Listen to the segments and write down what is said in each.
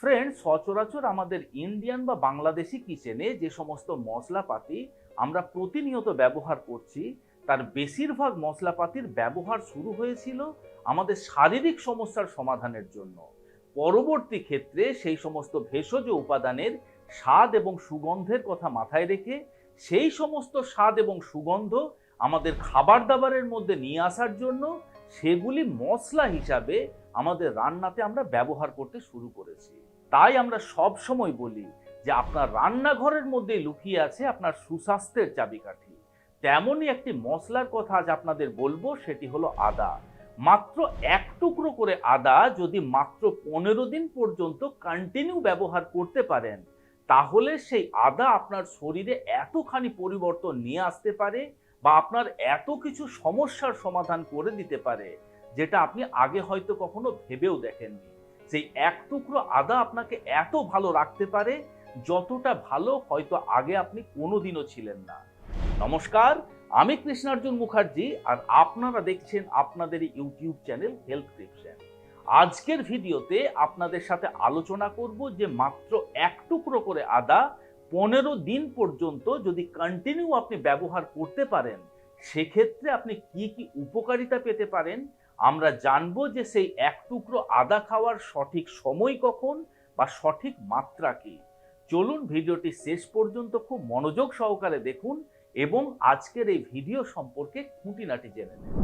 Friend সচরাচর আমাদের Indian বা বাংলাদেশি কিচেনে যে সমস্ত মশলাপাতি আমরা প্রতিনিয়ত ব্যবহার করছি, তার বেশিরভাগ মশলাপাতির ব্যবহার শুরু হয়েছিল আমাদের শারীরিক সমস্যার সমাধানের জন্য। পরবর্তী ক্ষেত্রে সেই সমস্ত ভেষজ উপাদানের স্বাদ এবং সুগন্ধের কথা মাথায় রেখে সেই সমস্ত স্বাদ এবং সুগন্ধ আমাদের খাবার দাবারের মধ্যে নিয়ে আসার জন্য সেগুলি মশলা হিসাবে আমাদের রান্নাতে আমরা ব্যবহার করতে শুরু করেছি। তাই আমরা সব সময় বলি যে আপনার রান্নাঘরের মধ্যে লুকিয়ে আছে আপনার সুস্বাস্থ্যের চাবিকাঠি। তেমনই একটি মশলার কথা আজ আপনাদের বলব, সেটি হলো আদা। মাত্র এক টুকরো করে আদা যদি মাত্র পনেরো দিন পর্যন্ত কন্টিনিউ ব্যবহার করতে পারেন, তাহলে সেই আদা আপনার শরীরে এতখানি পরিবর্তন নিয়ে আসতে পারে বা আপনার এত কিছু সমস্যার সমাধান করে দিতে পারে, যেটা আপনি আগে হয়তো কখনো ভেবেও দেখেননি। সেই এক টুকরো আদা আপনাকে এত ভালো রাখতে পারে, যতটা ভালো হয়তো আগে আপনি কোনোদিনও ছিলেন না। নমস্কার, আমি কৃষ্ণার্জুন মুখার্জি আর আপনারা দেখছেন আপনাদের ইউটিউব চ্যানেল হেলথ ক্রিপশন। আজকের ভিডিওতে আপনাদের সাথে আলোচনা করব যে মাত্র এক টুকরো করে আদা পনেরো দিন পর্যন্ত যদি কন্টিনিউ আপনি ব্যবহার করতে পারেন, সেক্ষেত্রে আপনি কি কি উপকারিতা পেতে পারেন আমরা জানব যে সেই এক টুকরো আদা খাওয়ার সঠিক সময় কখন বা সঠিক মাত্রা কি। চলুন ভিডিওটি শেষ পর্যন্ত খুব মনোযোগ সহকারে দেখুন এবং আজকের এই ভিডিও সম্পর্কে খুঁটিনাটি জেনে নেন।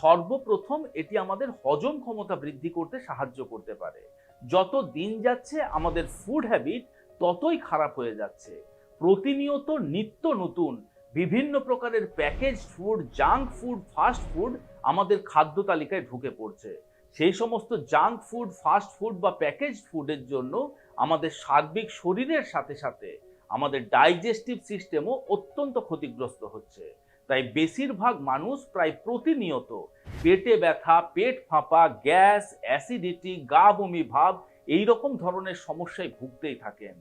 সর্বপ্রথম এটি আমাদের হজম ক্ষমতা বৃদ্ধি করতে সাহায্য করতে পারে। যত দিন যাচ্ছে আমাদের ফুড হ্যাবিট ততই খারাপ হয়ে যাচ্ছে। প্রতিনিয়ত নিত্য নতুন, বিভিন্ন প্রকারের package food junk food fast food আমাদের খাদ্য তালিকায় ঢুকে পড়ছে। সেই সমস্ত জাঙ্ক ফুড ফাস্ট ফুড বা প্যাকেজ ফুডের জন্য আমাদের সার্বিক শরীরের সাথে সাথে আমাদের ডাইজেস্টিভ সিস্টেমও অত্যন্ত ক্ষতিগ্রস্ত হচ্ছে। তাই বেশিরভাগ মানুষ প্রায় প্রতিনিয়ত পেটে ব্যথা, পেট ফাঁপা, গ্যাস অ্যাসিডিটি গা বমি, ভাব এই রকম ধরনের সমস্যায় ভুগতেই থাকেন।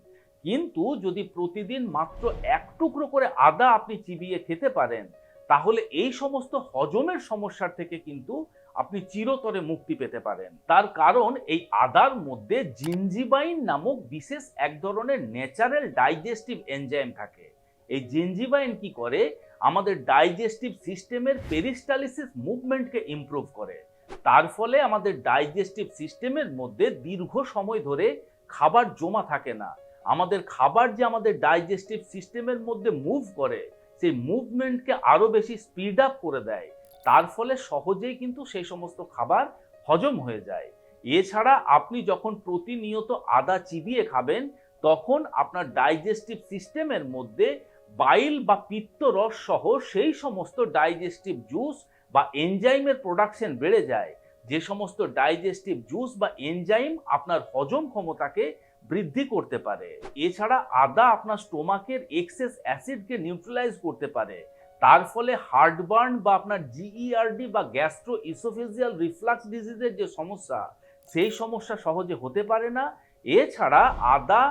কিন্তু যদি প্রতিদিন মাত্র এক টুকরো করে আদা আপনি চিবিয়ে খেতে পারেন তাহলে এই সমস্ত হজমের সমস্যার থেকে কিন্তু আপনি চিরতরে মুক্তি পেতে পারেন। তার কারণ এই আদার মধ্যে জিঞ্জিবাইন নামক বিশেষ এক ধরনের ন্যাচারাল ডাইজেস্টিভ এনজাইম থাকে। এই জিঞ্জিবাইন কি করে? আমাদের ডাইজেস্টিভ সিস্টেমের পেরিস্টালিসিস মুভমেন্টকে ইমপ্রুভ করে। তার ফলে আমাদের ডাইজেস্টিভ সিস্টেমের মধ্যে দীর্ঘ সময় ধরে খাবার জমা থাকে না। আমাদের খাবার যে আমাদের ডাইজেস্টিভ সিস্টেমের মধ্যে মুভ করে সেই মুভমেন্টকে আরও বেশি স্পিড আপ করে দেয়, তার ফলে সহজেই কিন্তু সেই সমস্ত খাবার হজম হয়ে যায়। এছাড়া আপনি যখন প্রতিনিয়ত আদা চিবিয়ে খাবেন, তখন আপনার ডাইজেস্টিভ সিস্টেমের মধ্যে বাইল বা পিত্ত রস সহ সেই সমস্ত ডাইজেস্টিভ জুস বা এনজাইমের প্রোডাকশন বেড়ে যায়। যে সমস্ত ডাইজেস্টিভ জুস বা এনজাইম আপনার হজম ক্ষমতাকে বৃদ্ধি করতে পারে। এছাড়া আদা আপনার স্টোমাকের এক্সেস অ্যাসিডকে নিউট্রালাইজ করতে পারে। তার ফলে হার্টবার্ন বা আপনার জিইআরডি বা গ্যাস্ট্রো ইসোফেজিয়াল রিফ্লাক্স ডিজিজের যে সমস্যা, সেই সমস্যা সহজে হতে পারে না। এছাড়া আদা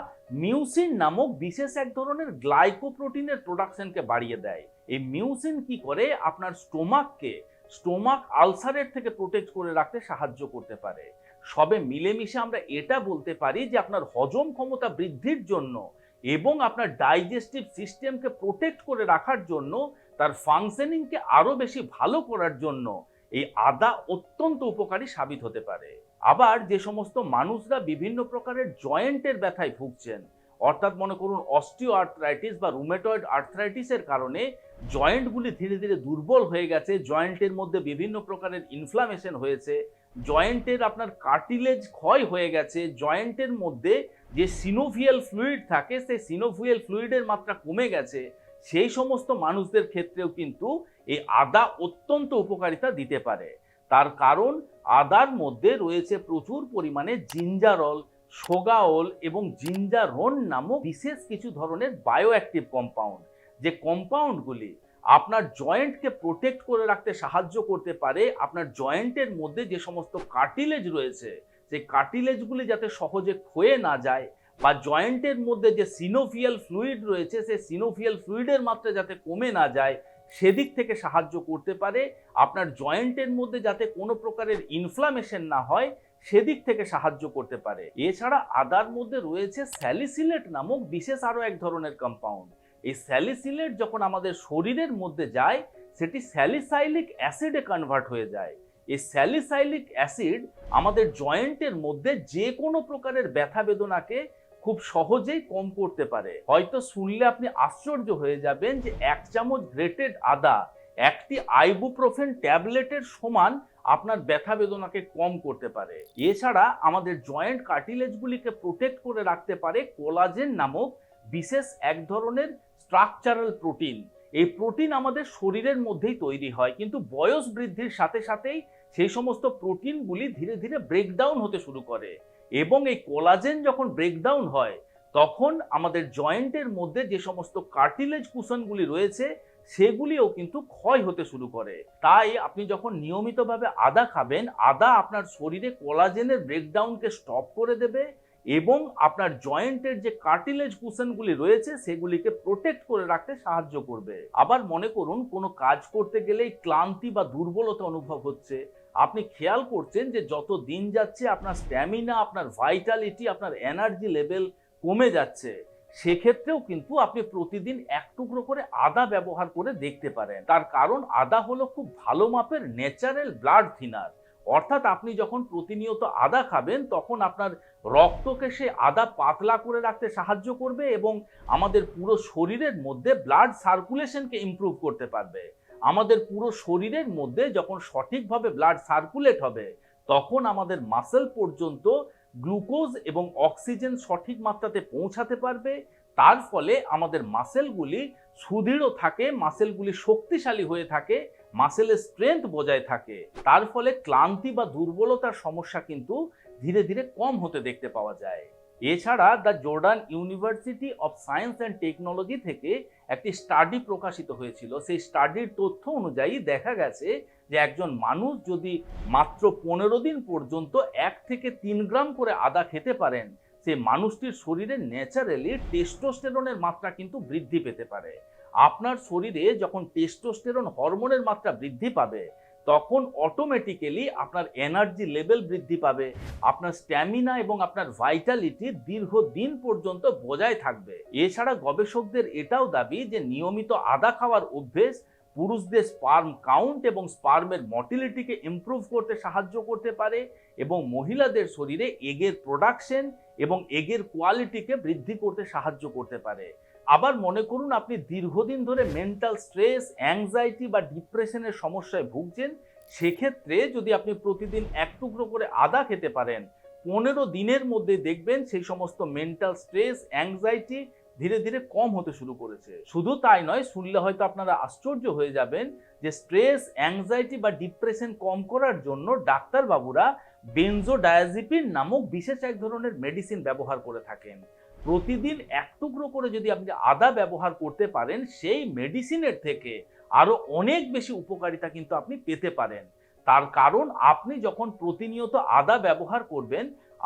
মিউসিন নামক বিশেষ এক ধরনের গ্লাইকোপ্রোটিনের প্রোডাকশনকে বাড়িয়ে দেয়। এই মিউসিন কি করে? আপনার স্টোমাককে, স্টোমাক আলসারের থেকে প্রোটেক্ট করে রাখতে সাহায্য করতে পারে। সবে মিলেমিশে আমরা এটা বলতে পারি যে আপনার হজম ক্ষমতা বৃদ্ধির জন্য এবং আপনার ডাইজেস্টিভ সিস্টেমকে প্রোটেক্ট করে রাখার জন্য, তার ফাংশনিংকে আরও বেশি ভালো করার জন্য এই আদা অত্যন্ত উপকারী সাবিত হতে পারে। আবার যে সমস্ত মানুষরা বিভিন্ন প্রকারের জয়েন্টের ব্যথায় ভুগছেন, অর্থাৎ মনে করুন অস্টিও আর্থ্রাইটিস বা রুমেটয়েড আর্থ্রাইটিসের কারণে জয়েন্টগুলি ধীরে ধীরে দুর্বল হয়ে গেছে, জয়েন্টের মধ্যে বিভিন্ন প্রকারের ইনফ্লামেশন হয়েছে জয়েন্টের আপনার কার্টিলেজ ক্ষয় হয়ে গেছে, জয়েন্টের মধ্যে যে সিনোভিয়াল ফ্লুইড থাকে, সেই সিনোভিয়াল ফ্লুইডের মাত্রা কমে গেছে। সেই সমস্ত মানুষদের ক্ষেত্রেও কিন্তু এই আদা অত্যন্ত উপকারিতা দিতে পারে। তার কারণ, আদার মধ্যে রয়েছে প্রচুর পরিমাণে জিঞ্জারল সোগাওল এবং জিঞ্জারন নামক বিশেষ কিছু ধরনের বায়োঅ্যাক্টিভ কম্পাউন্ড যে কম্পাউন্ডগুলি আপনার জয়েন্টকে প্রোটেক্ট করে রাখতে সাহায্য করতে পারে, আপনার জয়েন্টের মধ্যে যে সমস্ত কার্টিলেজ রয়েছে, সেই কার্টিলেজগুলি যাতে সহজে ক্ষয়ে না যায় বা জয়েন্টের মধ্যে যে সিনোফিয়াল ফ্লুইড রয়েছে, সেই সিনোফিয়াল ফ্লুইডের মাত্রা যাতে কমে না যায়, সেদিক থেকে সাহায্য করতে পারে। আপনার জয়েন্টের মধ্যে যাতে কোনো প্রকারের ইনফ্লামেশন না হয়, সেদিক থেকে সাহায্য করতে পারে। এছাড়া আদার মধ্যে রয়েছে স্যালিসিলেট নামক বিশেষ আরও এক ধরনের কম্পাউন্ড এই স্যালিসিলেট যখন আমাদের শরীরের মধ্যে যায়, সেটি স্যালিসাইলিক অ্যাসিডে কনভার্ট হয়ে যায়। এই স্যালিসাইলিক অ্যাসিড আমাদের জয়েন্টের মধ্যে যে কোনো প্রকারের ব্যথা বেদনাকে খুব সহজেই কম করতে পারে। হয়তো শুনলে আপনি আশ্চর্য হয়ে যাবেন যে এক চামচ গ্রেটেড আদা, একটি আইবুপ্রোফেন ট্যাবলেটের সমান আপনার ব্যথা বেদনাকে কম করতে পারে। এছাড়া আমাদের জয়েন্ট কার্টিলেজগুলিকে প্রোটেক্ট করে রাখতে পারে কোলাজেন নামক বিশেষ এক ধরনের স্ট্রাকচারাল প্রোটিন এই প্রোটিন আমাদের শরীরের মধ্যেই তৈরি হয়, কিন্তু বয়স বৃদ্ধির সাথে সাথেই সেই সমস্ত প্রোটিনগুলি ধীরে ধীরে ব্রেকডাউন হতে শুরু করে এবং এই কোলাজেন যখন ব্রেকডাউন হয়, তখন আমাদের জয়েন্টের মধ্যে যে সমস্ত কার্টিলেজ কুশনগুলি রয়েছে, সেগুলিও কিন্তু ক্ষয় হতে শুরু করে। তাই আপনি যখন নিয়মিতভাবে আদা খাবেন, আদা আপনার শরীরে কোলাজেনের ব্রেকডাউনকে স্টপ করে দেবে এবং আপনার জয়েন্টের যে কার্টিলেজ কুশনগুলি রয়েছে, সেগুলিকে প্রোটেক্ট করে রাখতে সাহায্য করবে। আবার মনে করুন, কোনো কাজ করতে গেলেই ক্লান্তি বা দুর্বলতা অনুভব হচ্ছে। আপনি খেয়াল করছেন যে যত দিন যাচ্ছে, আপনার স্ট্যামিনা আপনার ভাইটালিটি আপনার এনার্জি লেভেল কমে যাচ্ছে। সেক্ষেত্রেও কিন্তু আপনি প্রতিদিন এক টুকরো করে আদা ব্যবহার করে দেখতে পারেন। তার কারণ, আদা হলো খুব ভালো মাপের ন্যাচারাল ব্লাড থিনার অর্থাৎ আপনি যখন প্রতিনিয়ত আদা খাবেন, তখন আপনার রক্তকে সে আদা পাতলা করে রাখতে সাহায্য করবে এবং আমাদের পুরো শরীরের মধ্যে ব্লাড সার্কুলেশনকে ইমপ্রুভ করতে পারবে। আমাদের পুরো শরীরের মধ্যে যখন সঠিকভাবে ব্লাড সার্কুলেট হবে, তখন আমাদের মাসেল পর্যন্ত গ্লুকোজ এবং অক্সিজেন সঠিক মাত্রাতে পৌঁছাতে পারবে। তার ফলে আমাদের মাসেলগুলি সুদৃঢ় থাকে মাসেলগুলি শক্তিশালী হয়ে থাকে মাসেলের স্ট্রেংথ বজায় থাকে। তার ফলে ক্লান্তি বা দুর্বলতার সমস্যা কিন্তু ধীরে ধীরে কম হতে দেখতে পাওয়া যায়। এছাড়া the Jordan University of Science and Technology থেকে একটি স্টাডি প্রকাশিত হয়েছিল। সেই স্টাডির তথ্য অনুযায়ী দেখা গেছে যে একজন মানুষ যদি মাত্র পনেরো দিন পর্যন্ত এক থেকে তিন গ্রাম করে আদা খেতে পারেন, সে মানুষটির শরীরে ন্যাচারালি টেস্টোস্টেরনের মাত্রা কিন্তু বৃদ্ধি পেতে পারে। আপনার শরীরে যখন টেস্টোস্টেরন হরমোনের মাত্রা বৃদ্ধি পাবে, তখন অটোমেটিক্যালি আপনার এনার্জি লেভেল বৃদ্ধি পাবে, আপনার স্ট্যামিনা এবং আপনার ভাইটালিটি দীর্ঘদিন পর্যন্ত বজায় থাকবে। এছাড়া গবেষকদের এটাও দাবি যে নিয়মিত আদা খাওয়ার অভ্যেস পুরুষদের স্পার্ম কাউন্ট এবং স্পার্মের মটিলিটিকে ইমপ্রুভ করতে সাহায্য করতে পারে এবং মহিলাদের শরীরে এগের প্রোডাকশন এবং এগের কোয়ালিটিকে বৃদ্ধি করতে সাহায্য করতে পারে। আবার মনে করুন আপনি দীর্ঘদিন ধরে মেন্টাল স্ট্রেস অ্যাংজাইটি বা ডিপ্রেশনের সমস্যায় ভুগছেন, সেক্ষেত্রে যদি আপনি প্রতিদিন এক টুকরো করে আদা খেতে পারেন, পনেরো দিনের মধ্যে দেখবেন সেই সমস্ত মেন্টাল স্ট্রেস অ্যাংজাইটি ধীরে ধীরে কম হতে শুরু করেছে। শুধু তাই নয়, শুনলে হয়তো আপনারা আশ্চর্য হয়ে যাবেন যে স্ট্রেস অ্যাংজাইটি বা ডিপ্রেশন কম করার জন্য ডাক্তারবাবুরা বেনজোডায়াজিপিন নামক বিশেষ এক ধরনের মেডিসিন ব্যবহার করে থাকেন। প্রতিদিন এক টুকরো করে যদি আপনি আদা ব্যবহার করতে পারেন, সেই মেডিসিনের থেকে আরও অনেক বেশি উপকারিতা কিন্তু আপনি পেতে পারেন। তার কারণ, আপনি যখন প্রতিনিয়ত আদা ব্যবহার করবেন,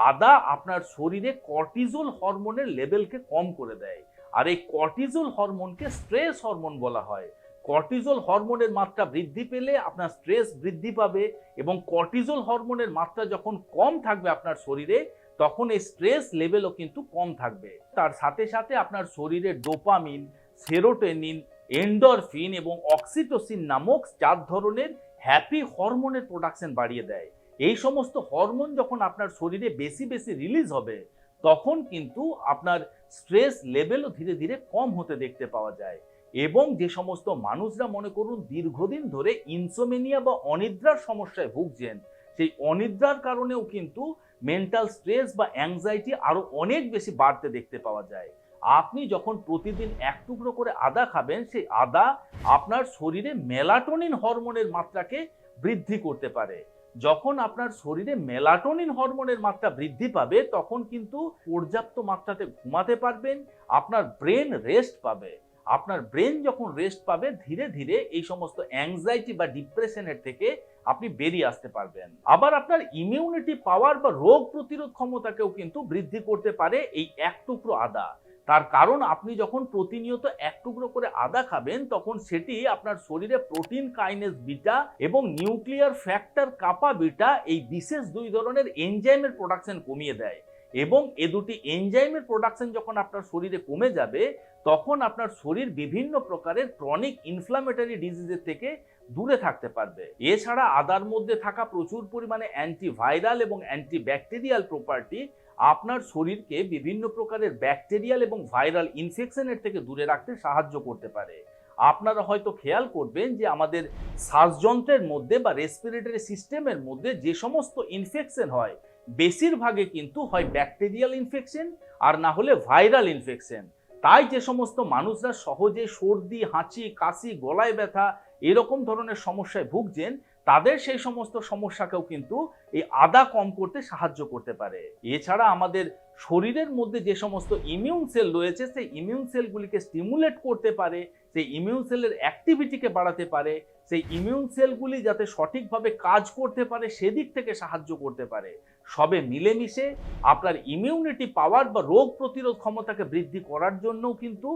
আদা আপনার শরীরে কর্টিজল হরমোনের লেভেলকে কম করে দেয়। আর এই কর্টিজল হরমোনকে স্ট্রেস হরমোন বলা হয়। কর্টিজল হরমোনের মাত্রা বৃদ্ধি পেলে আপনার স্ট্রেস বৃদ্ধি পাবে এবং কর্টিজল হরমোনের মাত্রা যখন কম থাকবে আপনার শরীরে তখন এই স্ট্রেস লেভেলও কিন্তু কম থাকবে। তার সাথে সাথে আপনার শরীরে ডোপামিন সেরোটেনিন এন্ডরফিন এবং অক্সিটোসিন নামক চার ধরনের হ্যাপি হরমোনের প্রোডাকশন বাড়িয়ে দেয়। এই সমস্ত হরমোন যখন আপনার শরীরে বেশি বেশি রিলিজ হবে, তখন কিন্তু আপনার স্ট্রেস লেভেলও ধীরে ধীরে কম হতে দেখতে পাওয়া যায়। এবং যে সমস্ত মানুষরা মনে করুন দীর্ঘদিন ধরে ইনসোমেনিয়া বা অনিদ্রার সমস্যায় ভুগছেন, সেই অনিদ্রার কারণেও কিন্তু মেন্টাল স্ট্রেস বা অ্যাংজাইটি আরও অনেক বেশি বাড়তে দেখতে পাওয়া যায়। আপনি যখন প্রতিদিন এক টুকরো করে আদা খাবেন, সেই আদা আপনার শরীরে মেলাটোনিন হরমোনের মাত্রাকে বৃদ্ধি করতে পারে। যখন আপনার শরীরে মেলাটোনিন হরমোনের মাত্রা বৃদ্ধি পাবে, তখন কিন্তু পর্যাপ্ত মাত্রাতে ঘুমাতে পারবেন, আপনার ব্রেন রেস্ট পাবে। আপনার ব্রেন যখন রেস্ট পাবে, ধীরে ধীরে এই সমস্ত অ্যাংজাইটি বা ডিপ্রেশনের থেকে আপনি বেরিয়ে আসতে পারবেন। আবার আপনার ইমিউনিটি পাওয়ার বা রোগ প্রতিরোধ ক্ষমতাকেও কিন্তু বৃদ্ধি করতে পারে এই এক টুকরো আদা। তার কারণ আপনি যখন প্রতিনিয়ত এক টুকরো করে আদা খাবেন, তখন সেটি আপনার শরীরে প্রোটিন কাইনেস বিটা এবং নিউক্লিয়ার ফ্যাক্টর কাপা বিটা এই বিশেষ দুই ধরনের এনজাইমের প্রোডাকশন কমিয়ে দেয়। এবং এ দুটি এনজাইমের প্রোডাকশন যখন আপনার শরীরে কমে যাবে তখন আপনার শরীর বিভিন্ন প্রকারের ক্রনিক ইনফ্লামেটরি ডিজিজের থেকে দূরে থাকতে পারবে। এছাড়া আদার মধ্যে থাকা প্রচুর পরিমাণে অ্যান্টিভাইরাল এবং অ্যান্টিব্যাকটেরিয়াল প্রপার্টি আপনার শরীরকে বিভিন্ন প্রকারের ব্যাকটেরিয়াল এবং ভাইরাল ইনফেকশনের থেকে দূরে রাখতে সাহায্য করতে পারে। আপনারা হয়তো খেয়াল করবেন যে আমাদের শ্বাসযন্ত্রের মধ্যে বা রেসপিরেটরি সিস্টেমের মধ্যে যে সমস্ত ইনফেকশন হয়, বেশিরভাগে কিন্তু হয় ব্যাকটেরিয়াল ইনফেকশন আর না হলে ভাইরাল ইনফেকশন তাই যে সমস্ত মানুষরা সহজে সর্দি, হাঁচি, কাশি, গলায় ব্যথা এরকম ধরনের সমস্যায় ভুগছেন, তাদের সেই সমস্ত সমস্যাকেও কিন্তু এই আদা কম করতে সাহায্য করতে পারে। এছাড়া আমাদের শরীরের মধ্যে যে সমস্ত ইমিউন সেল রয়েছে, সেই ইমিউন সেলগুলিকে স্টিমুলেট করতে পারে, সেই ইমিউন সেলের অ্যাক্টিভিটিকে বাড়াতে পারে, সেই ইমিউন সেলগুলি যাতে সঠিকভাবে কাজ করতে পারে, সেদিক থেকে সাহায্য করতে পারে। সবে মিলেমিশে আপনার ইমিউনিটি পাওয়ার বা রোগ প্রতিরোধ ক্ষমতাকে বৃদ্ধি করার জন্যও কিন্তু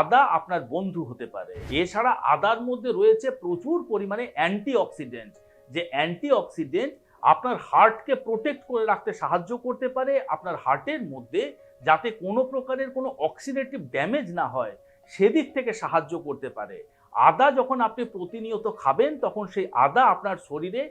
আদা আপনার বন্ধু হতে পারে। এছাড়া আদার মধ্যে রয়েছে প্রচুর পরিমাণে অ্যান্টিঅক্সিডেন্ট যে অ্যান্টিঅক্সিডেন্ট আপনার হার্টকে প্রোটেক্ট করে রাখতে সাহায্য করতে পারে আপনার হার্টের মধ্যে, যাতে কোনো প্রকারের কোনো অক্সিডেটিভ ড্যামেজ না হয়, সেদিক থেকে সাহায্য করতে পারে। আদা যখন আপনি প্রতিনিয়ত খাবেন, তখন সেই আদা আপনার শরীরে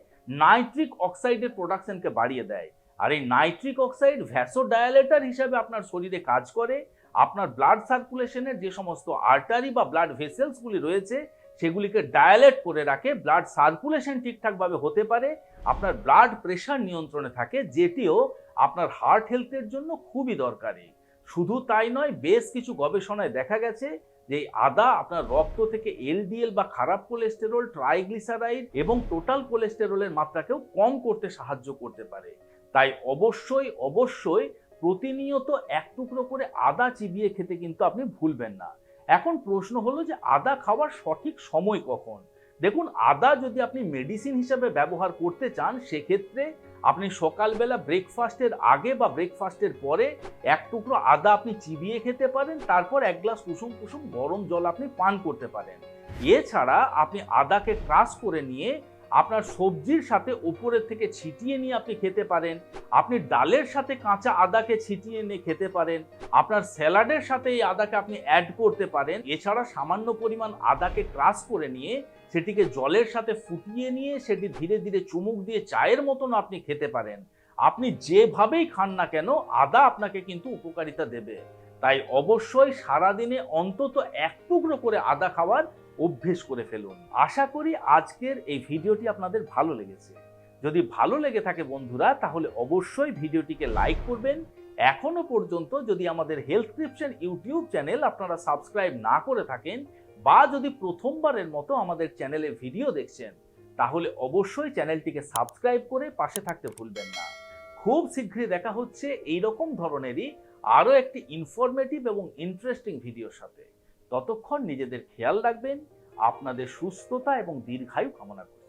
নাইট্রিক অক্সাইডের প্রোডাকশনকে বাড়িয়ে দেয়। আর এই নাইট্রিক অক্সাইড ভ্যাসোডায়ালেটার হিসাবে আপনার শরীরে কাজ করে, আপনার ব্লাড সার্কুলেশনের যে সমস্ত আর্টারি বা ব্লাড ভেসেলসগুলি রয়েছে, সেগুলিকে ডায়ালেট করে রাখে ব্লাড সার্কুলেশন ঠিকঠাকভাবে হতে পারে, আপনার ব্লাড প্রেশার নিয়ন্ত্রণে থাকে, যেটিও আপনার হার্ট হেলথের জন্য খুবই দরকারি। শুধু তাই নয়, বেশ কিছু গবেষণায় দেখা গেছে যে আদা আপনার রক্ত থেকে এলডিএল বা খারাপ কোলেস্টেরল ট্রাইগ্লিসারাইড এবং টোটাল কোলেস্টেরলের মাত্রাকেও কম করতে সাহায্য করতে পারে। তাই অবশ্যই অবশ্যই প্রতিনিয়ত এক টুকরো করে আদা চিবিয়ে খেতে কিন্তু আপনি ভুলবেন না। এখন প্রশ্ন হলো যে আদা খাওয়ার সঠিক সময় কখন? দেখুন, আদা যদি আপনি মেডিসিন হিসেবে ব্যবহার করতে চান, সেক্ষেত্রে আপনি সকালবেলা ব্রেকফাস্টের আগে বা ব্রেকফাস্টের পরে এক টুকরো আদা আপনি চিবিয়ে খেতে পারেন, তারপর এক গ্লাস কুসুম কুসুম গরম জল আপনি পান করতে পারেন। এছাড়া আপনি আদাকে ক্রাশ করে নিয়ে আপনার সবজির সাথে উপরের থেকে ছিটিয়ে নিয়ে আপনি খেতে পারেন। আপনি ডালের সাথে কাঁচা আদাকে ছিটিয়ে নিয়ে খেতে পারেন। আপনার স্যালাডের সাথে এই আদাকে আপনি অ্যাড করতে পারেন। এছাড়া সামান্য পরিমাণ আদাকে ক্রাশ করে নিয়ে সেটিকে জলের সাথে ফুটিয়ে নিয়ে সেটি ধীরে ধীরে চুমুক দিয়ে চায়ের মতন আপনি খেতে পারেন। আপনি যেভাবেই খান না কেন, আদা আপনাকে কিন্তু উপকারিতা দেবে। তাই অবশ্যই সারাদিনে অন্তত এক টুকরো করে আদা খাওয়ার অভ্যেস করে ফেলুন। আশা করি আজকের এই ভিডিওটি আপনাদের ভালো লেগেছে। যদি ভালো লেগে থাকে বন্ধুরা, তাহলে অবশ্যই ভিডিওটিকে লাইক করবেন। এখনও পর্যন্ত যদি আমাদের হেলথ ক্রিপশন ইউটিউব চ্যানেল আপনারা সাবস্ক্রাইব না করে থাকেন বা যদি প্রথমবারের মতো আমাদের চ্যানেলে ভিডিও দেখছেন, তাহলে অবশ্যই চ্যানেলটিকে সাবস্ক্রাইব করে পাশে থাকতে ভুলবেন না। খুব শীঘ্রই দেখা হচ্ছে এই রকম ধরনেরই আরও একটি ইনফরমেটিভ এবং ইন্টারেস্টিং ভিডিওর সাথে। ততক্ষণ নিজেদের খেয়াল রাখবেন আপনাদের সুস্থতা এবং দীর্ঘায়ু কামনা করছি